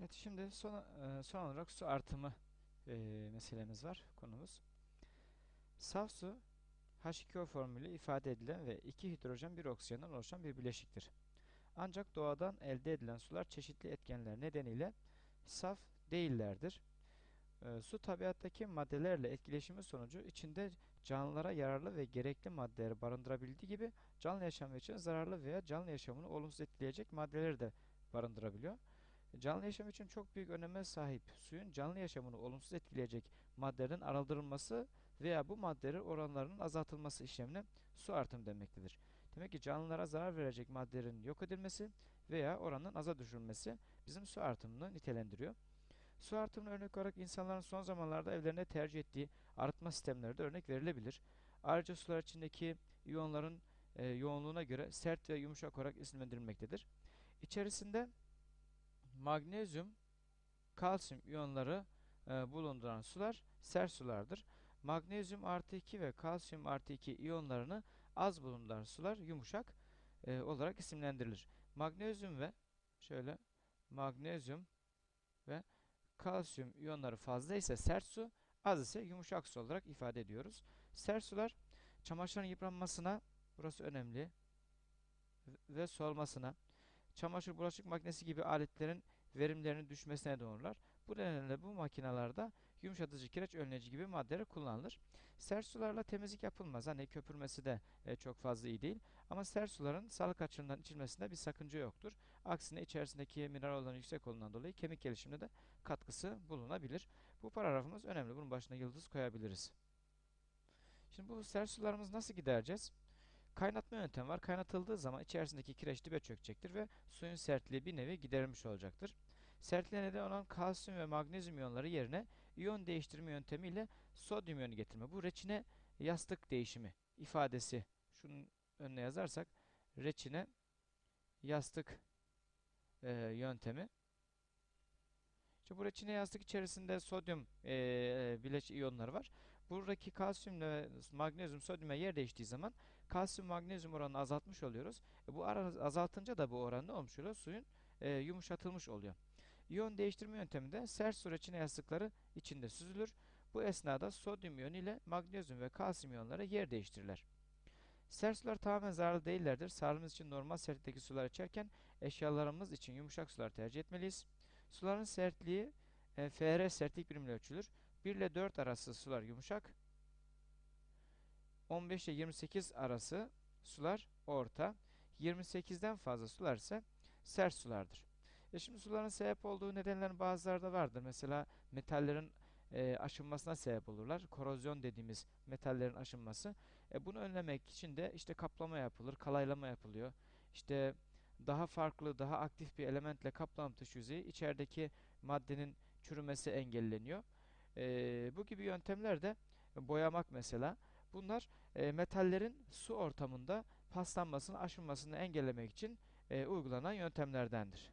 Evet şimdi son, e, son olarak su artımı e, meselemiz var konumuz. Saf su H2O formülü ifade edilen ve iki hidrojen bir oksijenden oluşan bir bileşiktir. Ancak doğadan elde edilen sular çeşitli etkenler nedeniyle saf değillerdir. E, su tabiattaki maddelerle etkileşimi sonucu içinde canlılara yararlı ve gerekli maddeleri barındırabildiği gibi canlı yaşam için zararlı veya canlı yaşamını olumsuz etkileyecek maddeleri de barındırabiliyor. Canlı yaşam için çok büyük öneme sahip suyun canlı yaşamını olumsuz etkileyecek maddelerin arındırılması veya bu maddelerin oranlarının azaltılması işlemine su artımı demektedir. Demek ki canlılara zarar verecek maddelerin yok edilmesi veya oranın aza düşürülmesi bizim su artımını nitelendiriyor. Su artımına örnek olarak insanların son zamanlarda evlerine tercih ettiği arıtma sistemleri de örnek verilebilir. Ayrıca sular içindeki iyonların e, yoğunluğuna göre sert ve yumuşak olarak isimlendirilmektedir. İçerisinde magnezyum, kalsiyum iyonları e, bulunduran sular sert sulardır. Magnezyum artı 2 ve kalsiyum artı 2 iyonlarını az bulunduran sular yumuşak e, olarak isimlendirilir. Magnezyum ve şöyle magnezyum ve kalsiyum iyonları fazla ise sert su, az ise yumuşak su olarak ifade ediyoruz. Sert sular çamaşırın yıpranmasına, burası önemli, ve solmasına, çamaşır bulaşık makinesi gibi aletlerin verimlerinin düşmesine olurlar. Bu nedenle bu makinalarda yumuşatıcı, kireç önleyici gibi maddeler kullanılır. Sert sularla temizlik yapılmaz. Hani köpürmesi de e, çok fazla iyi değil. Ama sert suların sağlık açısından içilmesinde bir sakınca yoktur. Aksine içerisindeki mineral oranı yüksek olduğundan dolayı kemik gelişimine de katkısı bulunabilir. Bu paragrafımız önemli. Bunun başına yıldız koyabiliriz. Şimdi bu sert sularımızı nasıl gidereceğiz? Kaynatma yöntemi var. Kaynatıldığı zaman içerisindeki kireç dibe çökecektir ve suyun sertliği bir nevi giderilmiş olacaktır. Sertliğe neden olan kalsiyum ve magnezyum iyonları yerine iyon değiştirme yöntemiyle sodyum iyonu getirme. Bu reçine yastık değişimi ifadesi. Şunun önüne yazarsak reçine yastık e, yöntemi. İşte bu reçine yastık içerisinde sodyum e, bileş iyonları var. Buradaki kalsiyum ve magnezyum sodyuma yer değiştiği zaman kalsiyum magnezyum oranını azaltmış oluyoruz. E, bu azaltınca da bu oran ne olmuş oluyor? Suyun e, yumuşatılmış oluyor. İyon değiştirme yönteminde sert su reçine yastıkları içinde süzülür. Bu esnada sodyum iyonu ile magnezyum ve kalsiyum iyonları yer değiştirirler. Sert sular tamamen zararlı değillerdir. Sağlığımız için normal sertlikteki sular içerken eşyalarımız için yumuşak sular tercih etmeliyiz. Suların sertliği e, FR sertlik birimle ölçülür. 1 ile 4 arası sular yumuşak. 15 ile 28 arası sular orta. 28'den fazla sular ise sert sulardır. E şimdi suların sebep olduğu nedenlerin bazıları da vardır. Mesela metallerin e, aşınmasına sebep olurlar. Korozyon dediğimiz metallerin aşınması. E, bunu önlemek için de işte kaplama yapılır, kalaylama yapılıyor. İşte daha farklı, daha aktif bir elementle kaplanıp dış yüzeyi içerideki maddenin çürümesi engelleniyor. E, bu gibi yöntemler de boyamak mesela. Bunlar e, metallerin su ortamında paslanmasını, aşınmasını engellemek için e, uygulanan yöntemlerdendir.